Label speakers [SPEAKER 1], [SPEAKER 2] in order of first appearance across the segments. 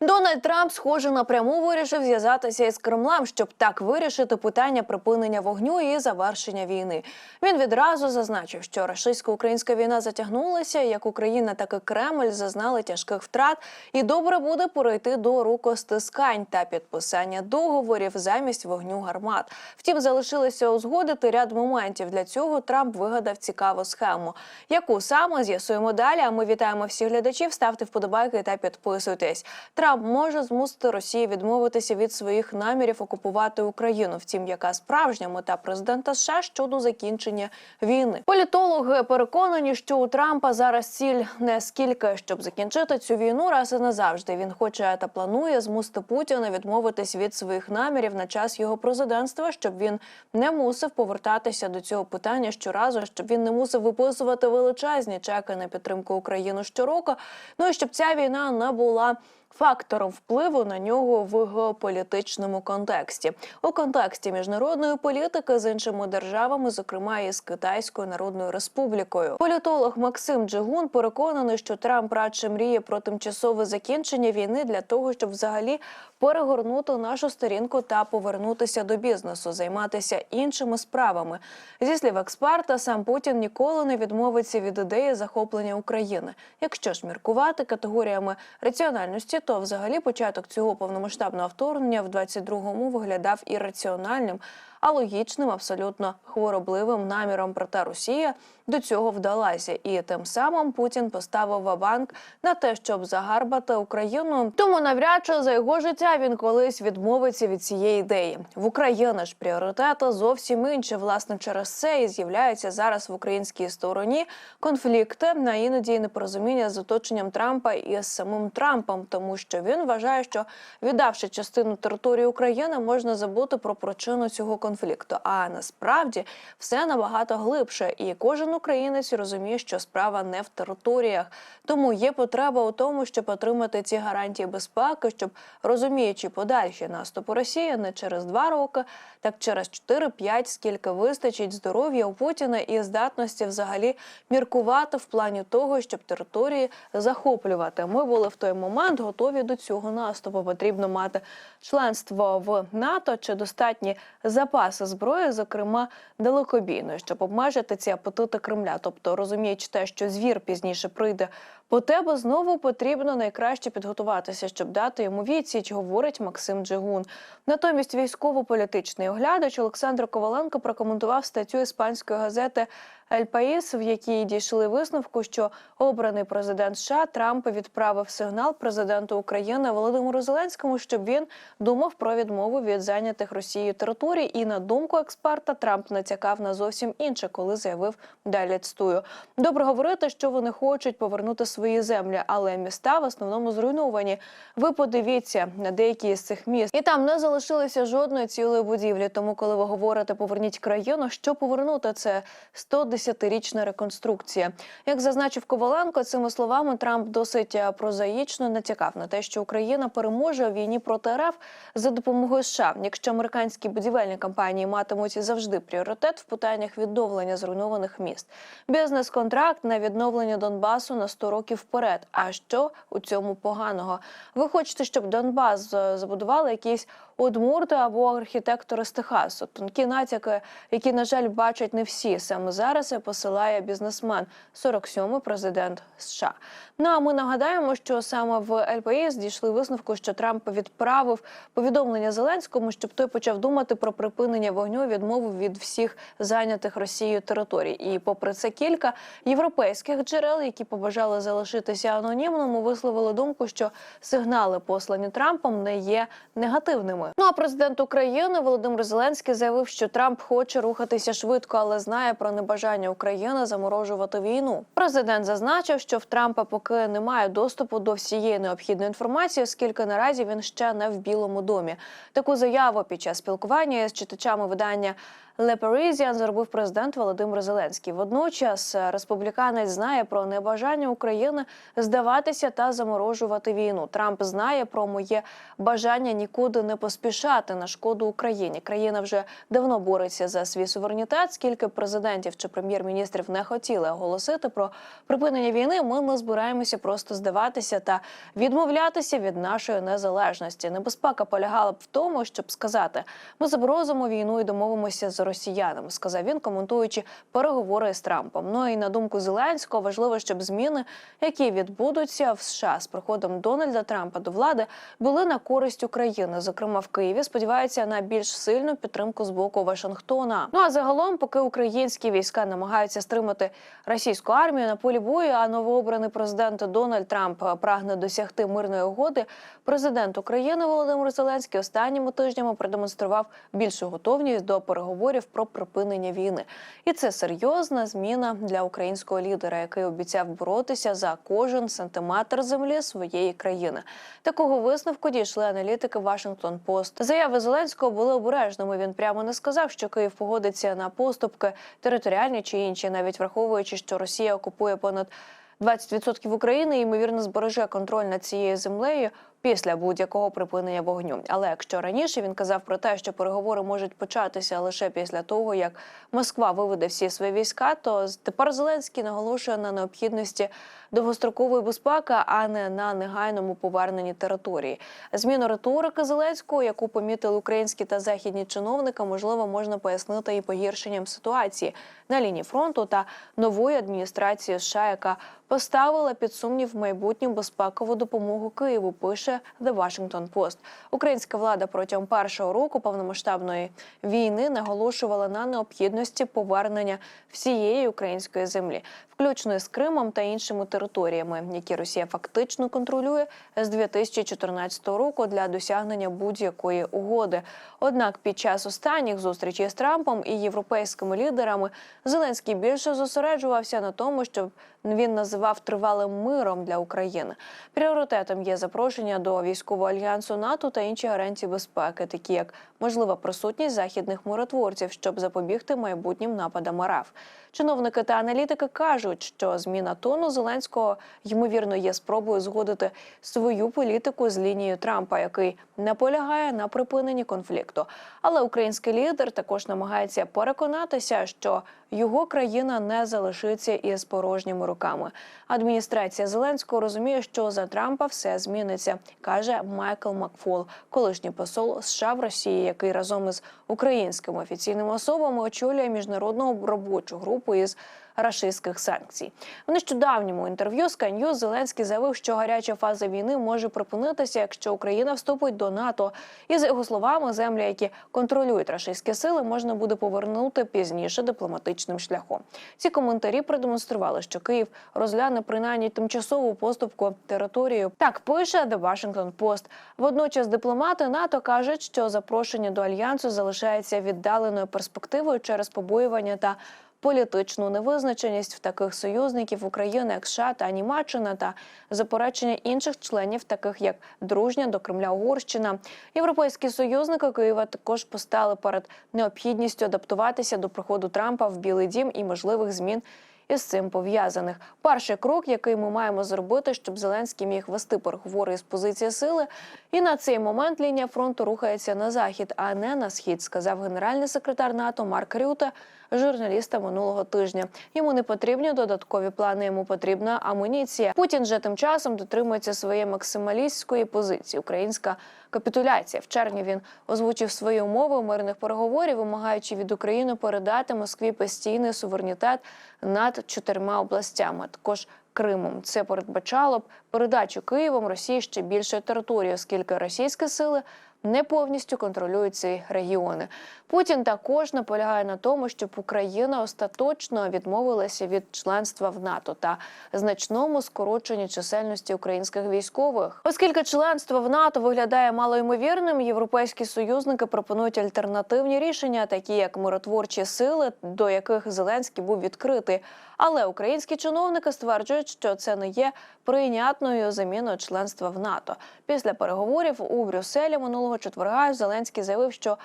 [SPEAKER 1] Дональд Трамп, схоже, напряму вирішив зв'язатися із Кремлем, щоб так вирішити питання припинення вогню і завершення війни. Він відразу зазначив, що російсько-українська війна затягнулася, як Україна, так і Кремль зазнали тяжких втрат, і добре буде перейти до рукостискань та підписання договорів замість вогню гармат. Втім, залишилося узгодити ряд моментів. Для цього Трамп вигадав цікаву схему. Яку саме з'ясуємо далі? А ми вітаємо всіх глядачів. Ставте вподобайки та підписуйтесь. Трамп може змусити Росію відмовитися від своїх намірів окупувати Україну. Втім, яка справжня мета президента США щодо закінчення війни? Політологи переконані, що у Трампа зараз ціль не скільки, щоб закінчити цю війну раз і назавжди. Він хоче та планує змусити Путіна відмовитись від своїх намірів на час його президентства, щоб він не мусив повертатися до цього питання щоразу, щоб він не мусив виписувати величезні чеки на підтримку України щороку. Ну і щоб ця війна не була фактором впливу на нього в геополітичному контексті у контексті міжнародної політики з іншими державами, зокрема і з Китайською Народною Республікою. Політолог Максим Джигун переконаний, що Трамп радше мріє про тимчасове закінчення війни для того, щоб взагалі перегорнути нашу сторінку та повернутися до бізнесу, займатися іншими справами. Зі слів експерта, сам Путін ніколи не відмовиться від ідеї захоплення України. Якщо ж міркувати категоріями раціональності, то взагалі початок цього повномасштабного вторгнення в 22-му виглядав ірраціональним, а логічним, абсолютно хворобливим наміром. Проте Росія до цього вдалася, і тим самим Путін поставив вабанк на те, щоб загарбати Україну. Тому навряд чи за його життя він колись відмовиться від цієї ідеї. В Україні ж пріоритети зовсім інші. Власне, через це і з'являються зараз в українській стороні конфлікти на іноді непорозуміння з оточенням Трампа і з самим Трампом, тому що він вважає, що віддавши частину території України, можна забути про причину цього конфлікту. А насправді все набагато глибше, і кожен українець розуміє, що справа не в територіях. Тому є потреба у тому, щоб отримати ці гарантії безпеки, щоб розуміючи подальші наступи Росії не через два роки, так через 4-5, скільки вистачить здоров'я у Путіна і здатності взагалі міркувати в плані того, щоб території захоплювати. Ми були в той момент готові до цього наступу. Потрібно мати членство в НАТО чи достатні запаси зброї, зокрема далекобійної, щоб обмежити ці апетити Кремля. Тобто, розуміючи те, що звір пізніше прийде по тебе, знову потрібно найкраще підготуватися, щоб дати йому відсіч, говорить Максим Джигун. Натомість військово-політичний оглядач Олександр Коваленко прокоментував статтю іспанської газети Ель Паїс, в якій дійшли висновку, що обраний президент США Трамп відправив сигнал президенту України Володимиру Зеленському, щоб він думав про відмову від зайнятих Росією територій. І на думку експерта, Трамп натякав на зовсім інше, коли заявив далі цитую. Добре говорити, що вони хочуть повернути свої землі, але міста в основному зруйновані. Ви подивіться на деякі з цих міст, і там не залишилося жодної цілої будівлі. Тому, коли ви говорите поверніть країну, що повернути це 110-річна реконструкція. Як зазначив Коваленко, цими словами Трамп досить е, прозаїчно натякав на те, що Україна переможе у війні проти РФ за допомогою США. Якщо американські будівельні компанії матимуть завжди пріоритет в питаннях відновлення зруйнованих міст, бізнес-контракт на відновлення Донбасу на 100 років вперед. А що у цьому поганого? Ви хочете, щоб Донбас е, забудували якісь Удмурти або архітектори з Техасу. Тонкі натяки, які, на жаль, бачать не всі. Саме зараз посилає бізнесмен, 47-й президент США. Ну а ми нагадаємо, що саме в ЛПС дійшли висновку, що Трамп відправив повідомлення Зеленському, щоб той почав думати про припинення вогню, відмову від всіх зайнятих Росією територій. І, попри це, кілька європейських джерел, які побажали залишитися анонімними, висловили думку, що сигнали, послані Трампом, не є негативними. Ну а президент України Володимир Зеленський заявив, що Трамп хоче рухатися швидко, але знає про небажання України заморожувати війну. Президент зазначив, що в Трампа поки немає доступу до всієї необхідної інформації, оскільки наразі він ще не в Білому домі. Таку заяву під час спілкування з читачами видання. Le зробив президент Володимир Зеленський. Водночас е, республіканець знає про небажання України здаватися та заморожувати війну. Трамп знає про моє бажання нікуди не поспішати на шкоду Україні. Країна вже давно бореться за свій суверенітет. Скільки президентів чи прем'єр-міністрів не хотіли оголосити про припинення війни, ми не збираємося просто здаватися та відмовлятися від нашої незалежності. Небезпека полягала б в тому, щоб сказати: ми заморозимо війну і домовимося з росіянами. Сказав він, коментуючи переговори з Трампом. Ну і на думку Зеленського, важливо, щоб зміни, які відбудуться в США з приходом Дональда Трампа до влади, були на користь України. Зокрема, в Києві сподіваються на більш сильну підтримку з боку Вашингтона. Ну а загалом, поки українські війська намагаються стримати російську армію на полі бою, а новообраний президент Дональд Трамп прагне досягти мирної угоди. Президент України Володимир Зеленський останніми тижнями продемонстрував більшу готовність до переговорів про припинення війни, і це серйозна зміна для українського лідера, який обіцяв боротися за кожен сантиметр землі своєї країни. Такого висновку дійшли аналітики Вашингтон Пост. Заяви Зеленського були обережними. Він прямо не сказав, що Київ погодиться на поступки територіальні чи інші, навіть враховуючи, що Росія окупує понад 20% України ймовірно, збереже контроль над цією землею після будь-якого припинення вогню. Але якщо раніше він казав про те, що переговори можуть початися лише після того, як Москва виведе всі свої війська, то тепер Зеленський наголошує на необхідності довгострокової безпеки, а не на негайному поверненні території. Зміну риторики Зеленського, яку помітили українські та західні чиновники, можливо, можна пояснити і погіршенням ситуації на лінії фронту та нової адміністрації США, яка поставила під сумнів майбутню безпекову допомогу Києву. Пише The Washington Post. Українська влада протягом першого року повномасштабної війни наголошувала на необхідності повернення всієї української землі, включно з Кримом та іншими територіями, які Росія фактично контролює з 2014 року для досягнення будь-якої угоди. Однак під час останніх зустрічей з Трампом і європейськими лідерами Зеленський більше зосереджувався на тому, щоб він називав тривалим миром для України. Пріоритетом є запрошення до військового альянсу НАТО та інші гарантії безпеки, такі як можлива присутність західних миротворців, щоб запобігти майбутнім нападам РФ. Чиновники та аналітики кажуть, що зміна тону Зеленського ймовірно є спробою згодити свою політику з лінією Трампа, який наполягає на припиненні конфлікту. Але український лідер також намагається переконатися, що його країна не залишиться із порожніми руками. Адміністрація Зеленського розуміє, що за Трампа все зміниться, каже Майкл Макфол, колишній посол США в Росії, який разом із українськими офіційними особами очолює міжнародну робочу групу із рашистських санкцій. В нещодавньому інтерв'ю News Зеленський заявив, що гаряча фаза війни може припинитися, якщо Україна вступить до НАТО. І за його словами, землі, які контролюють рашистські сили, можна буде повернути пізніше дипломатичним шляхом. Ці коментарі продемонстрували, що Київ розгляне принаймні тимчасову поступку територію. Так пише The Washington Post. Водночас дипломати НАТО кажуть, що запрошення до альянсу залишається віддаленою перспективою через побоювання та політичну невизначеність в таких союзників України, як США та Німеччина, та заперечення інших членів, таких як дружня до Кремля Угорщина. Європейські союзники Києва також постали перед необхідністю адаптуватися до приходу Трампа в Білий Дім і можливих змін. Із цим пов'язаних перший крок, який ми маємо зробити, щоб Зеленський міг вести переговори із позиції сили, і на цей момент лінія фронту рухається на захід, а не на схід, сказав генеральний секретар НАТО Марк Рюте журналіста минулого тижня. Йому не потрібні додаткові плани, йому потрібна амуніція. Путін же тим часом дотримується своєї максималістської позиції. Українська капітуляція. В червні він озвучив свої умови мирних переговорів, вимагаючи від України передати Москві постійний суверенітет над чотирма областями. Також Кримом це передбачало б передачу Києвом Росії ще більше території, оскільки російські сили не повністю контролюють ці регіони. Путін також наполягає на тому, щоб Україна остаточно відмовилася від членства в НАТО та значному скороченні чисельності українських військових, оскільки членство в НАТО виглядає малоймовірним. Європейські союзники пропонують альтернативні рішення, такі як миротворчі сили, до яких Зеленський був відкритий. Але українські чиновники стверджують, що це не є прийнятною заміною членства в НАТО. Після переговорів у Брюсселі минулого четверга Зеленський заявив, що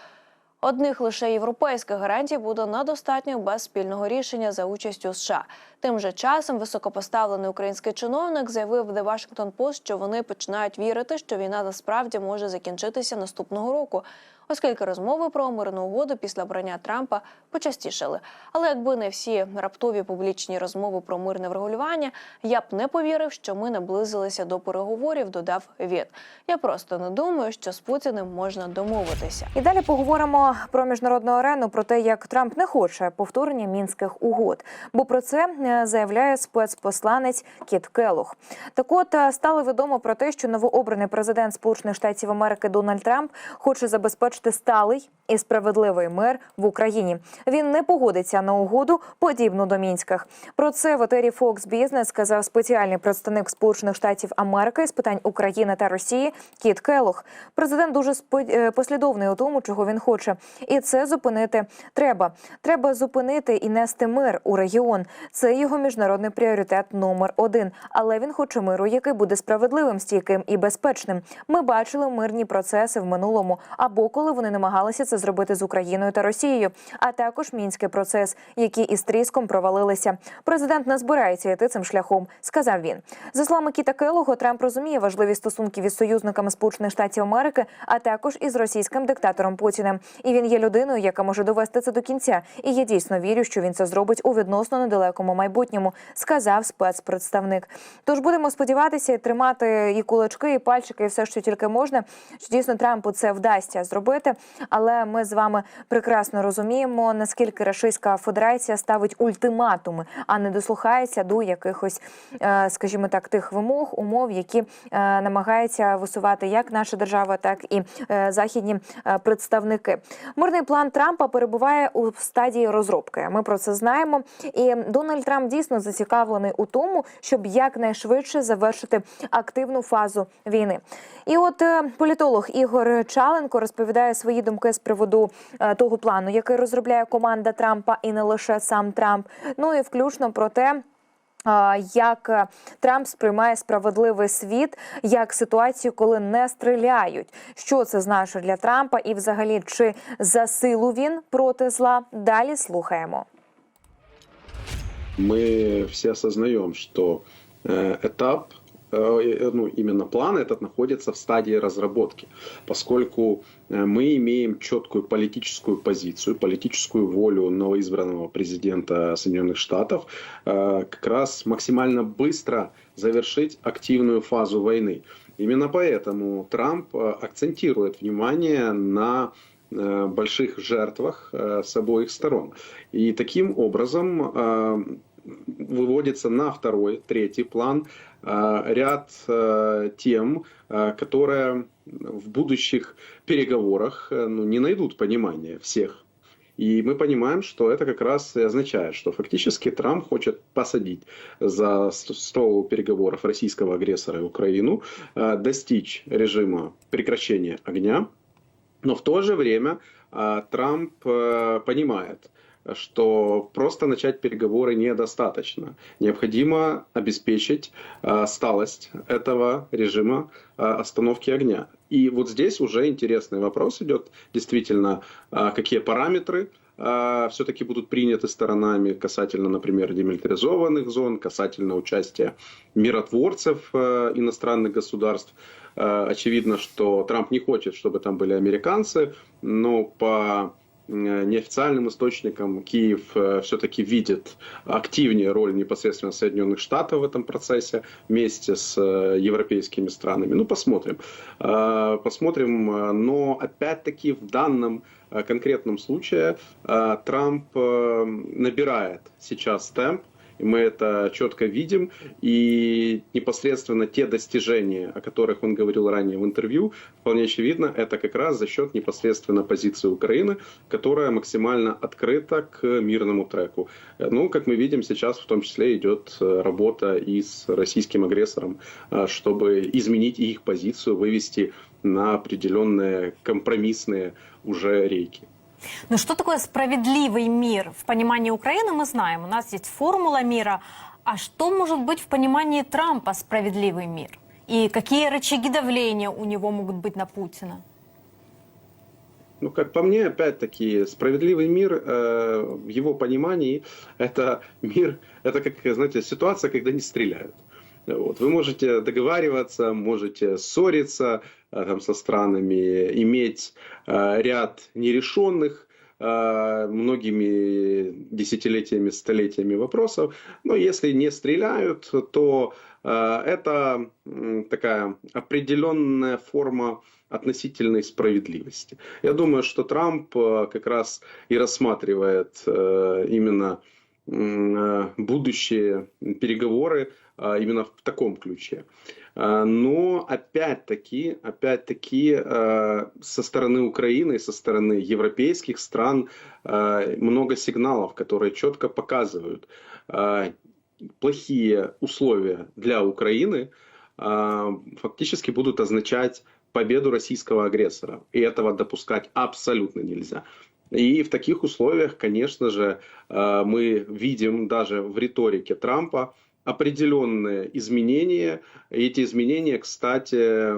[SPEAKER 1] Одних лише європейських гарантій буде недостатньо без спільного рішення за участю США. Тим же часом високопоставлений український чиновник заявив The Washington Post, що вони починають вірити, що війна насправді може закінчитися наступного року, оскільки розмови про мирну угоду після обрання Трампа почастішали. Але якби не всі раптові публічні розмови про мирне врегулювання, я б не повірив, що ми наблизилися до переговорів. Додав Вєт. Я просто не думаю, що з Путіним можна домовитися.
[SPEAKER 2] І далі поговоримо про міжнародну арену, про те, як Трамп не хоче повторення мінських угод. Бо про це е, заявляє спецпосланець Кіт Келлог. Так от е, стало відомо про те, що новообраний президент Сполучених Штатів Америки Дональд Трамп хоче забезпечити сталий і справедливий мир в Україні. Він не погодиться на угоду, подібну до мінських. Про це в етері Fox Business сказав спеціальний представник Сполучених Штатів Америки з питань України та Росії Кіт Келлог. Президент дуже е, послідовний у тому, чого він хоче, і це зупинити треба. Треба зупинити і нести мир у регіон. Це його міжнародний пріоритет номер один. Але він хоче миру, який буде справедливим, стійким і безпечним. Ми бачили мирні процеси в минулому, або коли вони намагалися це зробити з Україною та Росією, а також мінський процес, які із тріском провалилися. Президент не збирається йти цим шляхом, сказав він. За словами Кіта Келого, Трамп розуміє важливість стосунків із союзниками Сполучених Штатів Америки, а також із російським диктатором Путіним. І він є людиною, яка може довести це до кінця. І я дійсно вірю, що він це зробить у відносно недалекому майбутньому, сказав спецпредставник. Тож будемо сподіватися і тримати і кулачки, і пальчики, і все, що тільки можна. Що дійсно Трампу це вдасться зробити. Але ми з вами прекрасно розуміємо, наскільки Російська Федерація ставить ультиматуми, а не дослухається до якихось, е, скажімо так, тих вимог, умов, які е, намагається висувати як наша держава, так і е, західні представники. Мирний план Трампа перебуває у стадії розробки. Ми про це знаємо. І Дональд Трамп дійсно зацікавлений у тому, щоб якнайшвидше завершити активну фазу війни. І от е, політолог Ігор Чаленко розповідає свої думки з приводу е, того плану, який розробляє команда Трампа, і не лише сам Трамп. Ну і включно про те. Як е, Трамп сприймає справедливий світ як ситуацію, коли не стріляють, що це значить для Трампа, і взагалі чи за силу він проти зла? Далі слухаємо.
[SPEAKER 3] Мы все осознаем, что э, этап, э, ну, именно план этот находится в стадии разработки, поскольку э, мы имеем четкую политическую позицию, политическую волю новоизбранного президента Соединенных Штатов э, как раз максимально быстро завершить активную фазу войны. Именно поэтому Трамп э, акцентирует внимание на э, больших жертвах э, с обоих сторон. И таким образом э, выводится на второй, третий план э, ряд э, тем, э, которые в будущих переговорах э, ну, не найдут понимания всех. И мы понимаем, что это как раз и означает, что фактически Трамп хочет посадить за ст- стол переговоров российского агрессора и Украину, э, достичь режима прекращения огня, но в то же время а, Трамп э, понимает, что просто начать переговоры недостаточно. Необходимо обеспечить а, сталость этого режима а, остановки огня. И вот здесь уже интересный вопрос идет. Действительно, какие параметры все-таки будут приняты сторонами касательно, например, демилитаризованных зон, касательно участия миротворцев э, иностранных государств. Э, Очевидно, что Трамп не хочет, чтобы там были американцы, но по э, неофициальным источникам Киев все-таки видит активнее роль непосредственно Соединенных Штатов в этом процессе вместе с э, европейскими странами. Ну, посмотрим. Э, Посмотрим, э, но опять-таки в данном э, конкретном случае э, Трамп э, набирает сейчас темп, и мы это четко видим. И непосредственно те достижения, о которых он говорил ранее в интервью, вполне очевидно, это как раз за счет непосредственно позиции Украины, которая максимально открыта к мирному треку. Ну, как мы видим, сейчас в том числе идет э, работа и с российским агрессором, э, чтобы изменить их позицию, вывести на определенные компромиссные уже рейки.
[SPEAKER 4] Ну что такое справедливый мир? В понимании Украины мы знаем, у нас есть формула мира. А что может быть в понимании Трампа справедливый мир? И какие рычаги давления у него могут быть на Путина?
[SPEAKER 3] Ну, как по мне, опять-таки, справедливый мир, э, в его понимании, это мир, это как, знаете, ситуация, когда не стреляют. Вот. Вы можете договариваться, можете ссориться там, со странами, иметь э, ряд нерешенных э, многими десятилетиями, столетиями вопросов, но если не стреляют, то э, это такая определенная форма относительной справедливости. Я думаю, что Трамп э, как раз и рассматривает э, именно э, будущие переговоры именно в таком ключе. А, Но опять-таки, опять-таки э, со стороны Украины, со стороны европейских стран много сигналов, которые четко показывают плохие условия для Украины фактически будут означать победу российского агрессора. И этого допускать абсолютно нельзя. И в таких условиях, конечно же, мы видим даже в риторике Трампа определенные изменения. Эти изменения, кстати,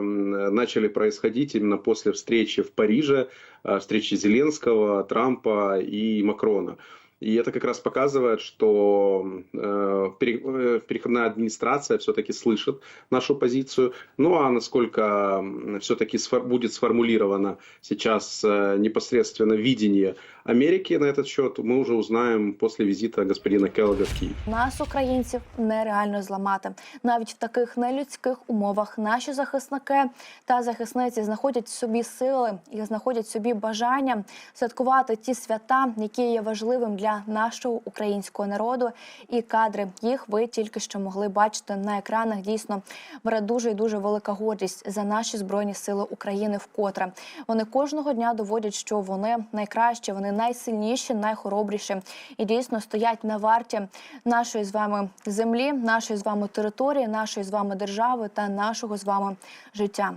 [SPEAKER 3] начали происходить именно после встречи в Париже, э, встречи Зеленского, Трампа и Макрона. И это как раз показывает, что э, э, переходная администрация все-таки слышит нашу позицию. Ну а насколько все-таки будет сформулировано сейчас э, непосредственно видение Америки на этот счет, мы уже узнаем после визита господина Келлога в Киев.
[SPEAKER 5] Нас, українців, нереально зламати. Навіть в таких нелюдських умовах наші захисники та захисниці знаходять в собі сили і знаходять в собі бажання святкувати ті свята, які є важливим для нашого українського народу. І кадри їх ви тільки що могли бачити на екранах. Дійсно, бере дуже і дуже велика гордість за наші збройні сили України. Вкотре вони кожного дня доводять, що вони найкращі, вони найсильніші, найхоробріші і дійсно стоять на варті нашої з вами землі, нашої з вами території, нашої з вами держави та нашого з вами життя.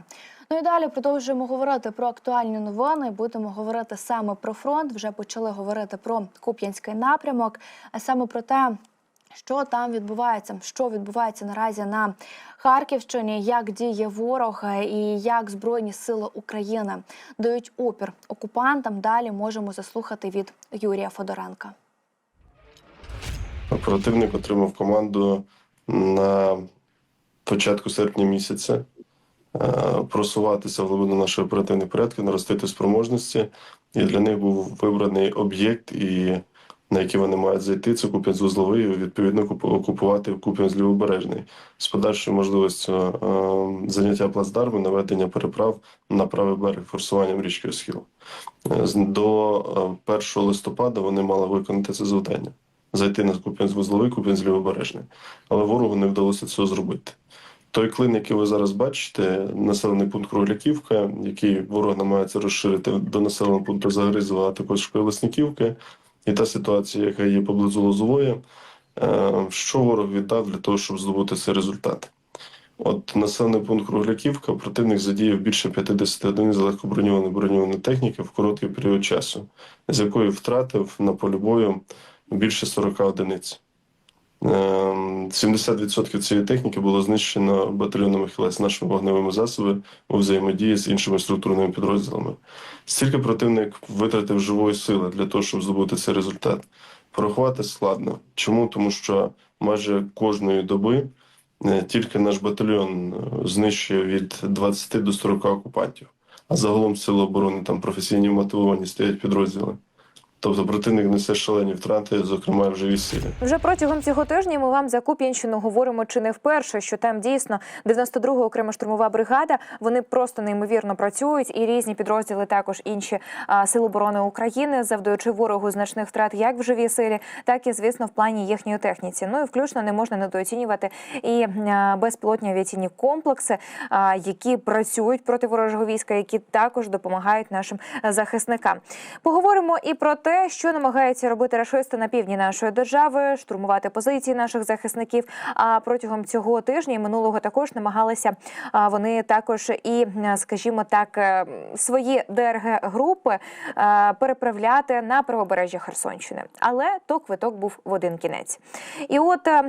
[SPEAKER 5] Ну і далі продовжуємо говорити про актуальні новини. Будемо говорити саме про фронт. Вже почали говорити про Куп'янський напрямок, а саме про те. Що там відбувається? Що відбувається наразі на Харківщині? Як діє ворог і як Збройні сили України дають опір окупантам? Далі можемо заслухати від Юрія Федоренка.
[SPEAKER 6] Противник отримав команду на початку серпня місяця е, просуватися в глибину нашої оперативної порядки, наростити спроможності. І для них був вибраний об'єкт, і на який вони мають зайти. Це Куп'янськ-Вузловий, і відповідно куп- окупувати Куп'янськ-Лівобережний з подальшою можливістю е, заняття плацдарму, наведення переправ на правий берег форсуванням річки Осхіл. Е, До е, 1 листопада вони мали виконати це завдання зайти на Куп'янськ-Вузловий, Куп'янськ-Лівобережний. Але ворогу не вдалося цього зробити. Той клин, який ви зараз бачите, населений пункт Кругляківка, який ворог намагається розширити до населеного пункту Загризова, а також Лесниківки, і та ситуація, яка є поблизу Лозової, е, що ворог віддав для того, щоб здобути цей результат. От населений пункт Кругляківка противник задіяв більше 50 одиниць легкоброньованої броньованої техніки в короткий період часу, з якої втратив на полі бою більше 40 одиниць. Ем, 70% цієї техніки було знищено батальйоном «Хілець» нашими вогневими засобами у взаємодії з іншими структурними підрозділами. Стільки противник витратив живої сили для того, щоб здобути цей результат. Порахувати складно. Чому? Тому що майже кожної доби е, тільки наш батальйон е, знищує від 20 до 40 окупантів. А загалом сили оборони там професійні мотивовані стоять підрозділи. Тобто противник несе шалені втрати, зокрема в живій силі.
[SPEAKER 2] Вже протягом цього тижня ми вам за Куп'янщину говоримо чи не вперше, що там дійсно 92-га окрема штурмова бригада. Вони просто неймовірно працюють, і різні підрозділи, також інші а, сили оборони України, завдаючи ворогу значних втрат як в живій силі, так і звісно в плані їхньої техніці. Ну і включно не можна недооцінювати і а, безпілотні авіаційні комплекси, а, які працюють проти ворожого війська, які також допомагають нашим захисникам. Поговоримо і про те, те, що намагаються робити рашисти на півдні нашої держави, штурмувати позиції наших захисників. А протягом цього тижня і минулого також намагалися вони також і, скажімо так, е, свої ДРГ групи е, переправляти на правобережжя Херсонщини. Але то квиток був в один кінець. І от е,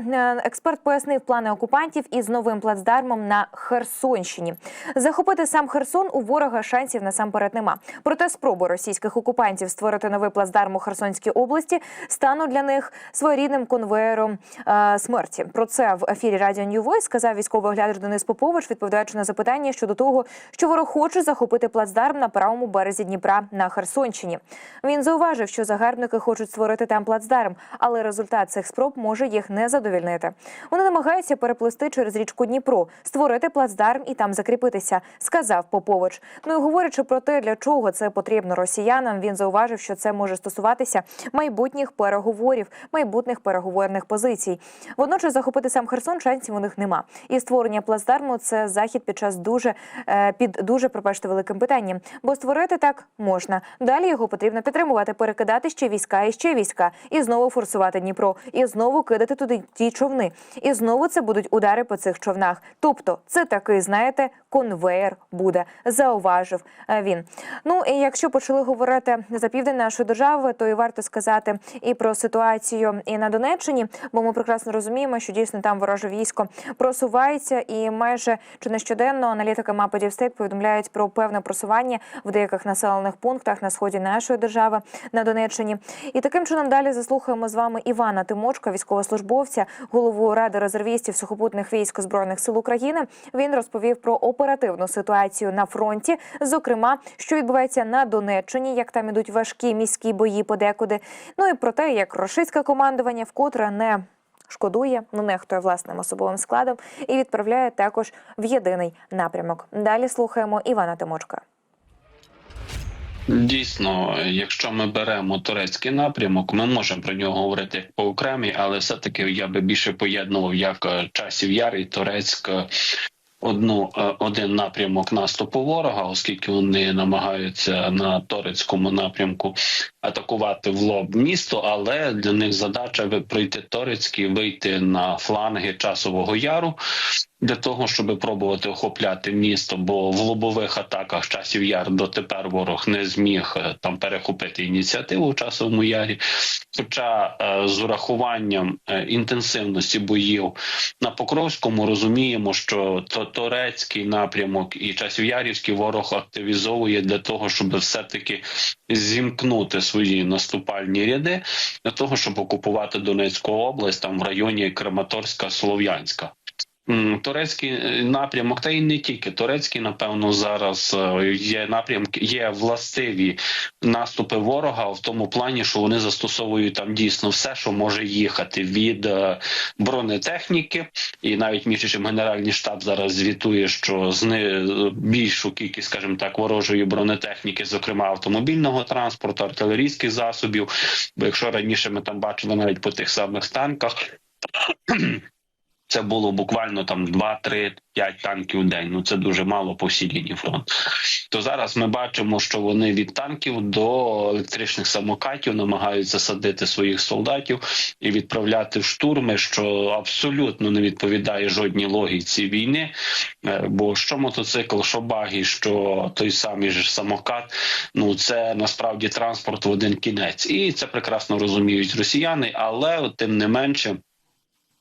[SPEAKER 2] експерт пояснив плани окупантів із новим плацдармом на Херсонщині. Захопити сам Херсон у ворога шансів насамперед нема. Проте спроби російських окупантів створити новий плацдарм у Херсонській області стануть для них своєрідним конвеєром е, смерті. Про це в ефірі Радіо New Voice сказав військовий оглядач Денис Попович, відповідаючи на запитання щодо того, що ворог хоче захопити плацдарм на правому березі Дніпра на Херсонщині. Він зауважив, що загарбники хочуть створити там плацдарм, але результат цих спроб може їх не задовільнити. Вони намагаються переплисти через річку Дніпро, створити плацдарм і там закріпитися, сказав Попович. Ну і говорячи про те, для чого це потрібно росіянам, він зауважив, що це може стосуватися майбутніх переговорів, майбутніх переговорних позицій. Водночас захопити сам Херсон шансів у них нема. І створення плацдарму це захід під час дуже е, під дуже пробачте великим питанням. Бо створити так можна. Далі його потрібно підтримувати, перекидати ще війська і ще війська, і знову форсувати Дніпро, і знову кидати туди ті човни. І знову це будуть удари по цих човнах. Тобто, це такий, знаєте, конвеєр буде, зауважив е, він. Ну і якщо почали говорити за південь нашої держави, то і варто сказати і про ситуацію і на Донеччині, бо ми прекрасно розуміємо, що дійсно там вороже військо просувається, і майже чи нещоденно аналітики мапи Дівстейт повідомляють про певне просування в деяких населених пунктах на сході нашої держави на Донеччині. І таким чином далі заслухаємо з вами Івана Тимочка, військовослужбовця, голову ради резервістів сухопутних військ збройних сил України. Він розповів про оперативну ситуацію на фронті, зокрема, що відбувається на Донеччині, як там ідуть важкі міські бої подекуди. Ну і про те, як російське командування вкотре не шкодує, ну нехтує власним особовим складом і відправляє також в єдиний напрямок. Далі слухаємо Івана Тимочка.
[SPEAKER 7] Дійсно, якщо ми беремо турецький напрямок, ми можемо про нього говорити як по окремій, але все-таки я би більше поєднував як е, часів яр і турецьк е, одну е, один напрямок наступу ворога, оскільки вони намагаються на турецькому напрямку атакувати в лоб місто, але для них задача пройти турецький, вийти на фланги часового яру. Для того щоб пробувати охопляти місто, бо в лобових атаках часів яр дотепер ворог не зміг е, там перехопити ініціативу в часовому ярі. Хоча е, з урахуванням е, інтенсивності боїв на Покровському розуміємо, що то турецький напрямок і часів'ярівський ворог активізовує для того, щоб все таки зімкнути свої наступальні ряди для того, щоб окупувати Донецьку область там в районі Краматорська, Слов'янська. Турецький е, напрямок, та й не тільки турецький, напевно, зараз е, є напрямки, є властиві наступи ворога в тому плані, що вони застосовують там дійсно все, що може їхати від е, бронетехніки, і навіть між іншим генеральний штаб зараз звітує, що зни більшу кількість, скажімо так, ворожої бронетехніки, зокрема автомобільного транспорту, артилерійських засобів. Бо якщо раніше ми там бачили навіть по тих самих танках. Це було буквально там 2, 3, 5 танків у день. Ну це дуже мало по всій лінії фронту. То зараз ми бачимо, що вони від танків до електричних самокатів намагаються садити своїх солдатів і відправляти в штурми, що абсолютно не відповідає жодній логіці війни. Е, Бо що мотоцикл, що багі, що той самий ж самокат, ну це насправді транспорт в один кінець, і це прекрасно розуміють росіяни, але тим не менше.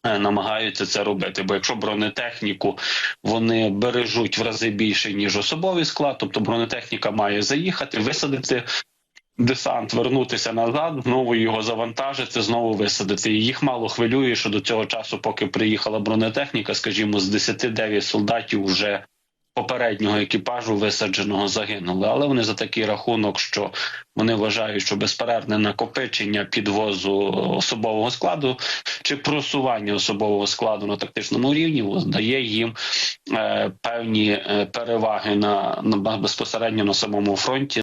[SPEAKER 7] Е, Намагаються це робити, бо якщо бронетехніку вони бережуть в рази більше ніж особовий склад, тобто бронетехніка має заїхати, висадити десант, вернутися назад, знову його завантажити, знову висадити. І їх мало хвилює, що до цього часу, поки приїхала бронетехніка, скажімо, з 10-9 солдатів вже попереднього екіпажу висадженого загинули. Але вони за такий рахунок, що вони вважають, що безперервне накопичення підвозу особового складу чи просування особового складу на тактичному рівні дає їм е, певні е, переваги на, на безпосередньо на самому фронті.